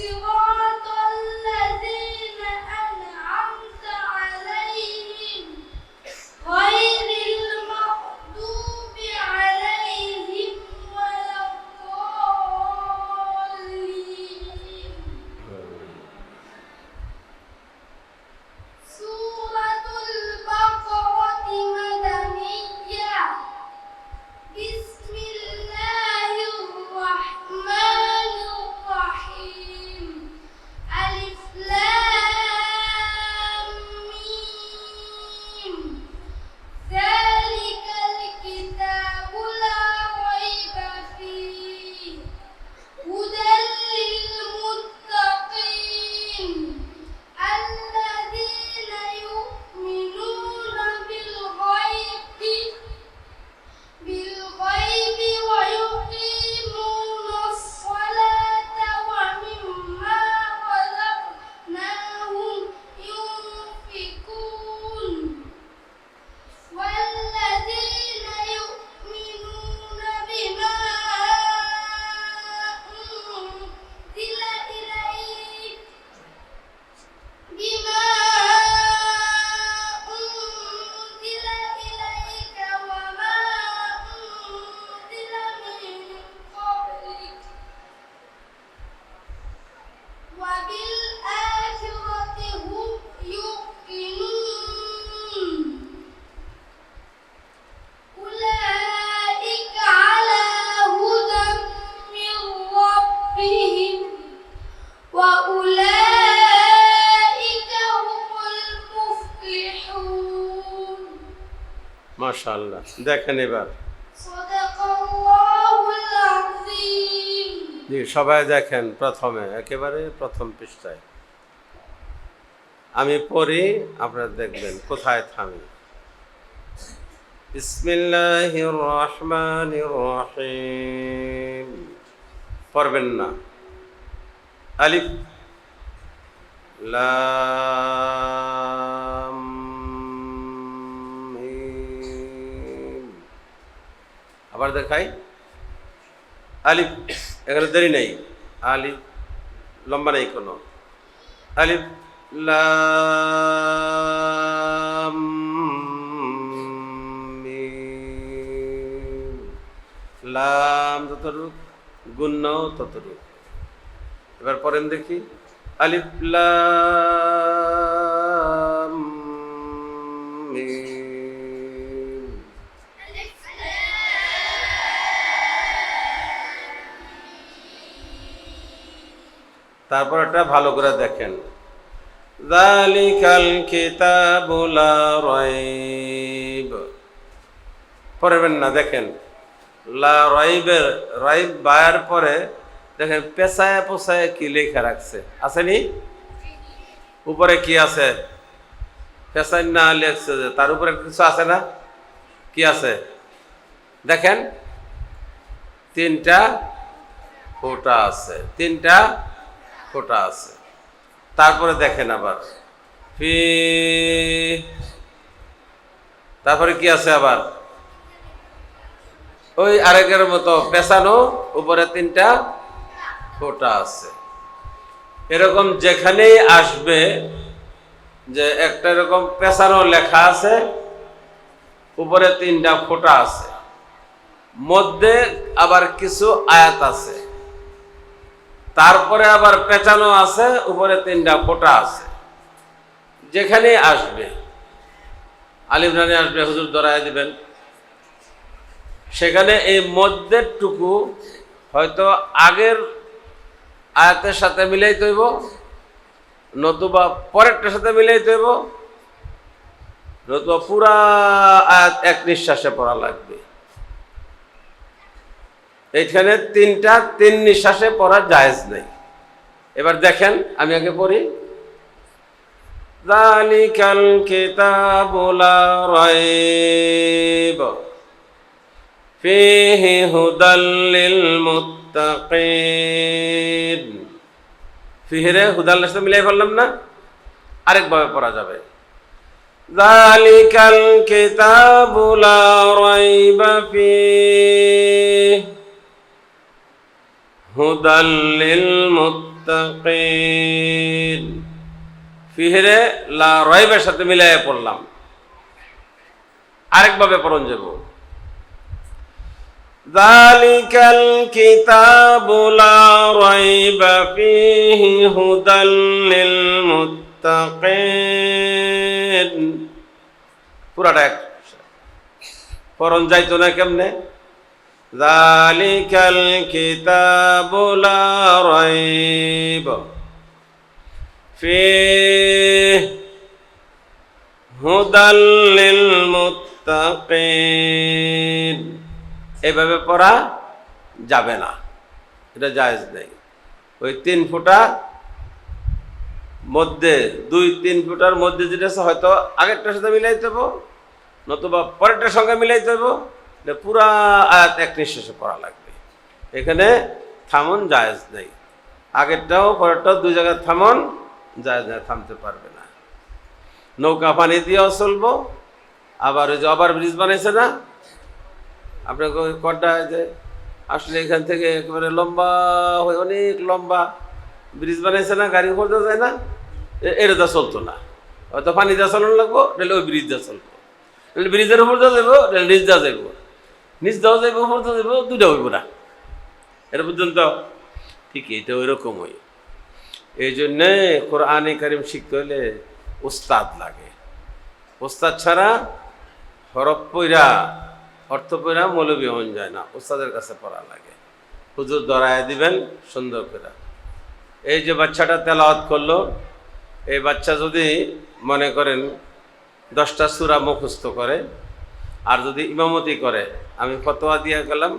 You. all. মাশাআল্লাহ। দেখেন এবার। জি সবাই দেখেন প্রথমে একেবারে প্রথম পৃষ্ঠায়। আমি পড়ি আপনারা দেখবেন কোথায় থামি। বিসমিল্লাহির রহমানির রহিম। পড়বেন না। আলিফ। লা আবার দেখাই। আলিফ, এখানে দেরি নেই। আলিফ, লম্বা নেই কোনো। আলিফ, লাম। লাম যতটুক ততটুক। এবার পরেন দেখি। আলিফ, লাম তারপর একটা ভালো করে দেখেন। পড়বেন না, দেখেন। রাইবের, রাইব বায়ার পরে দেখেন পেশায় পোষায় কি লেখা রাখছে। আসেনি উপরে কি আছে? পেশায় না লেখছে যে, তার উপরে কিছু আছে না? কি আছে? দেখেন, তিনটা ফোটা আছে। তিনটা ফোটা আছে। তারপরে দেখেন আবার। ফি, তারপরে কি আছে আবার? ওই আরেকের মতো পেছানো, উপরে তিনটা ফোটা আছে। এরকম যেখানেই আসবে, যে একটা এরকম পেছানো লেখা আছে, উপরে তিনটা ফোটা আছে। মধ্যে আবার কিছু আয়াত আছে। তারপরে আবার পেঁচানো আছে, উপরে তিনটা ফোটা আছে। যেখানেই আসবে আলিম আলিমরানে আসবে, হুজুর দরায় দিবেন। সেখানে এই মধ্যের টুকু হয়তো আগের আয়াতের সাথে মিলাই তৈব নতুবা পরেরটার সাথে মিলাই তৈব নতুবা পুরা আয়াত এক নিঃশ্বাসে পড়া লাগবে। এইখানে তিনটা, তিন নিঃশ্বাসে পড়া জায়েজ নেই। এবার দেখেন, আমি আগে পড়ি। যালিকাল কিতাবু লা রাইব ফীহি হুদাল লিল মুত্তাকিন। ফিহিরে হুদাল সাথে মিলাই ফেললাম না? আরেকভাবে পড়া যাবে। যালিকাল কিতাবু লা রাইবা ফীহি হুদাল লিল মুত্তাকিন ফিহরে লা রয়বের সাথে মিলাইয়া পড়লাম। আরেকভাবে পড়ন যাব। যালিকাল কিতাবু লা রাইবা ফীহি হুদাল লিল মুত্তাকিন পুরাটা পড়ন যাইতো না কেমনে? ذلك الكتاب لا ريب فيه هدى للمتقين এভাবে পড়া যাবে না এটা জায়েজ নেই ওই তিন ফুটা মধ্যে দুই তিন ফুটার মধ্যে যেটা আছে হয়তো আগেরটার সাথে মিলাইতে হবো নতুবা পরেরটার সঙ্গে মিলাইতে হবো পুরা আয়াত এক নিঃশ্বাসে পড়া লাগবে। এখানে থামন জায়েজ নেই। আগেরটাও, পরেরটাও দুই জায়গায় থামন জায়েজ নেই, থামতে পারবে না। নৌকা পানি দিয়েও চলবো, আবার ওই যে ওভার ব্রিজ বানাইছে না? আপনাকে কড্ডা যে আসলে এখান থেকে একেবারে লম্বা হয়ে অনেক লম্বা ব্রিজ বানাইছে না, গাড়ি করতে যায় না? এটা তো চলতো না। হয়তো পানি দিয়ে চালানো লাগবো, নাহলে ওই ব্রিজ দিয়ে চলবো। ব্রিজের উপর দিয়ে যাব নিচ দিয়ে যাব নিচ দেওয়া যাইব উপর দিয়ে যাব দুইটা হইব না। এটা পর্যন্ত ঠিক এটা ওই রকমই এই জন্যে কোরআনে কারিম শিখতে হলে উস্তাদ লাগে। ওস্তাদ ছাড়া হরফ পইরা, অর্থ পৈরা মৌলবী হন যায় না উস্তাদের কাছে পড়া লাগে। হুজুর দরায় দিবেন, সুন্দর করে। এই যে বাচ্চাটা তেলাওয়াত করল, এই বাচ্চা যদি মনে করেন দশটা সুরা মুখস্থ করে, আর যদি ইমামতি করে আমি ফতোয়া দিয়ে গেলাম,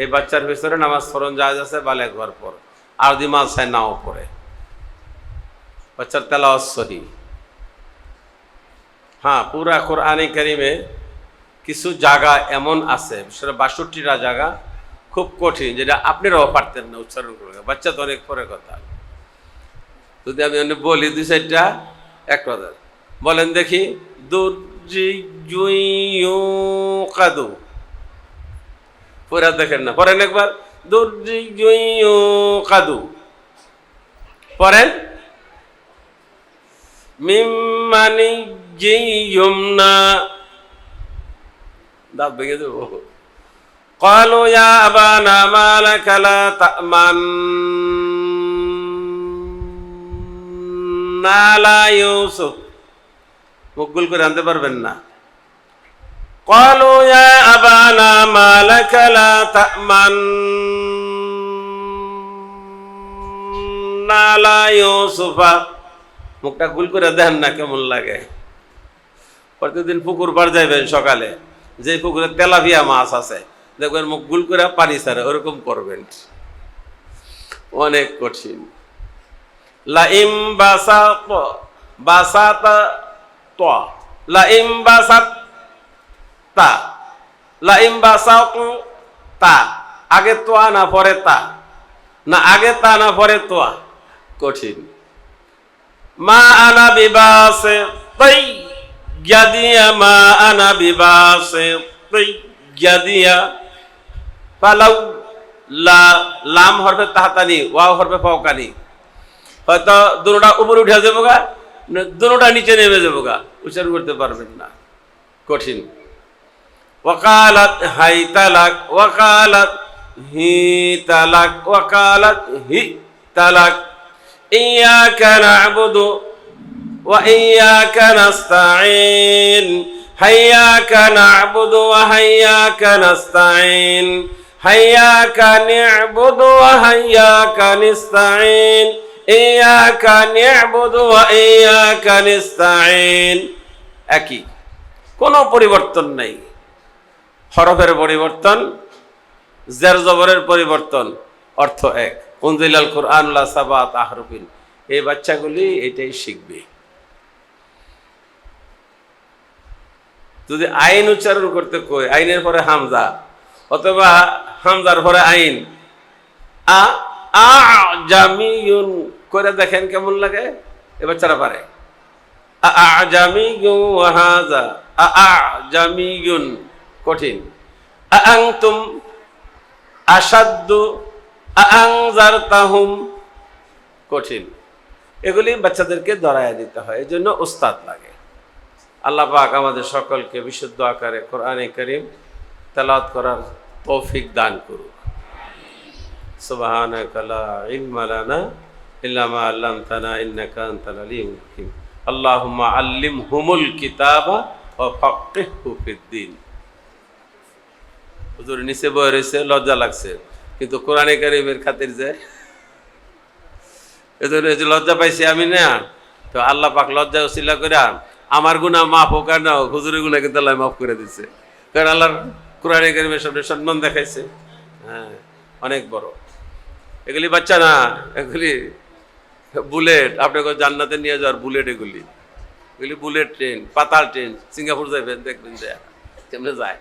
এই বাচ্চার ভিতরে নামাজ ফরন জাহাজ আছে বালেক হওয়ার পর। আর মাল চায় নাও পড়ে। বাচ্চার তেলাওয়াত সহি। হ্যাঁ পুরা কোরআনে কারিমে কিছু জায়গা এমন আছে, সেটা বাষট্টিটা জায়গা খুব কঠিন, যেটা আপনারাও পারতেন না উচ্চারণ করে বাচ্চা তো অনেক পরে কথা। যদি আমি অনেক বলি, দুই চারটা, এক কথা বলেন দেখি, দুর্জি জুইয়ু কাদু। পুরা দেখেন না পড়েন একবার দুর্জি জুইয়ু কাদু পড়েন মিম্মানি জিয়ুমনা দাঁত ভেঙে দেবো قالوا يا أبانا ما لك لا تأمن على يوسف মুকুল করে আনতে পারবেন না قالوا يا أبانا ما لك لا تأمن على يوسف মুখটা গুল করে দেন না কেমন লাগে প্রতিদিন পুকুর পাড় যাইবেন সকালে যে পুকুরে তেলাপিয়া মাছ আছে দেখবেন মুখ গুল করে পানি ছাড়ে ওরকম করবেন অনেক কঠিন লাইম বাসাত বাসাত ত লাইম বাসাত তা। লাইম বাসাত তা। আগে তোয়া না পরে তা। না, আগে তা না পরে তোয়া। কঠিন। মা আনা বিবাসে তৈ জাদিয়া মা আনা বিবাসে তৈ জাদিয়া পালাউ লা, লাম হরফে তাহাতানি ওয়াও হরফে ফাওকানি হয়তো দুটোটা উপরে উঠে যাব গা দুটোটা নিচে নেমে যাব গা উচ্চারণ করতে পারবেন না। কঠিন। ওয়াকালাত হাই তালাক, ওয়াকালাত হি তালাক, ওয়াকালাত হি তালাক। ইয়াকা না'বুদু ওয়া ইয়াকা নাস্তাঈন। হাইয়াকা না'বুদু ওয়া হাইয়াকা নাস্তাঈন। হাইয়াকা নি'বুদু ওয়া হাইয়াকা নাস্তাঈন। ইয়াকা নি'বুদু ওয়া ইয়াকা নাস্তাঈন। একই, কোনো পরিবর্তন নাই। হরফের পরিবর্তন, জের জবরের পরিবর্তন, অর্থ এক। উনজিলাল কোরআনুল্লাহ সাবাত আহরুফিন। এই বাচ্চাগুলি এটাই শিখবে। যদি আইন উচ্চারণ করতে কই আইনের পরে হামজা, অথবা হামজার পরে আইন, আ আ জামিউন করে দেখেন কেমন লাগে? এ বাচ্চারা পারে। আ আ জামিউন ওয়াহাজা আ আ জামিউন কঠিন। আ আনতুম আসাদ্দু আংজারতাহুম কঠিন। এগুলি বাচ্চাদেরকে দরায় দিতে হয় এই জন্য উস্তাদ লাগে। আল্লাহ পাক আমাদের সকলকে বিশুদ্ধ আকারে কোরআনে করিম তেলাওয়াত করার তৌফিক দান করুক। হাকিম। আল্লাহুম্মা আল্লিমহুমুল কিতাবা ওয়া ফাক্কিহহু ফিদ্দিন হুজুর নিচে বয়ে রয়েছে লজ্জা লাগছে। কিন্তু কোরআনে কারিমের খাতির যে এজন্য লজ্জা পাইছি আমি না। তো আল্লাহ পাক লজ্জা উসিলা করে আমার গুণা মাফ হোক আর না হুজুরের গুণা কিন্তু আল্লাহ মাফ করে দিচ্ছে কারণ আল্লাহর কোরআনে কারিমের সামনে সম্মান দেখাইছে। হ্যাঁ অনেক বড়। এগুলি বাচ্চা না, এগুলি বুলেট। আপনাকে জান্নাতে নিয়ে যাওয়ার বুলেট এগুলি। এগুলি বুলেট ট্রেন, পাতাল ট্রেন, সিঙ্গাপুর যাবেন দেখবেন যে কেমনে যায়।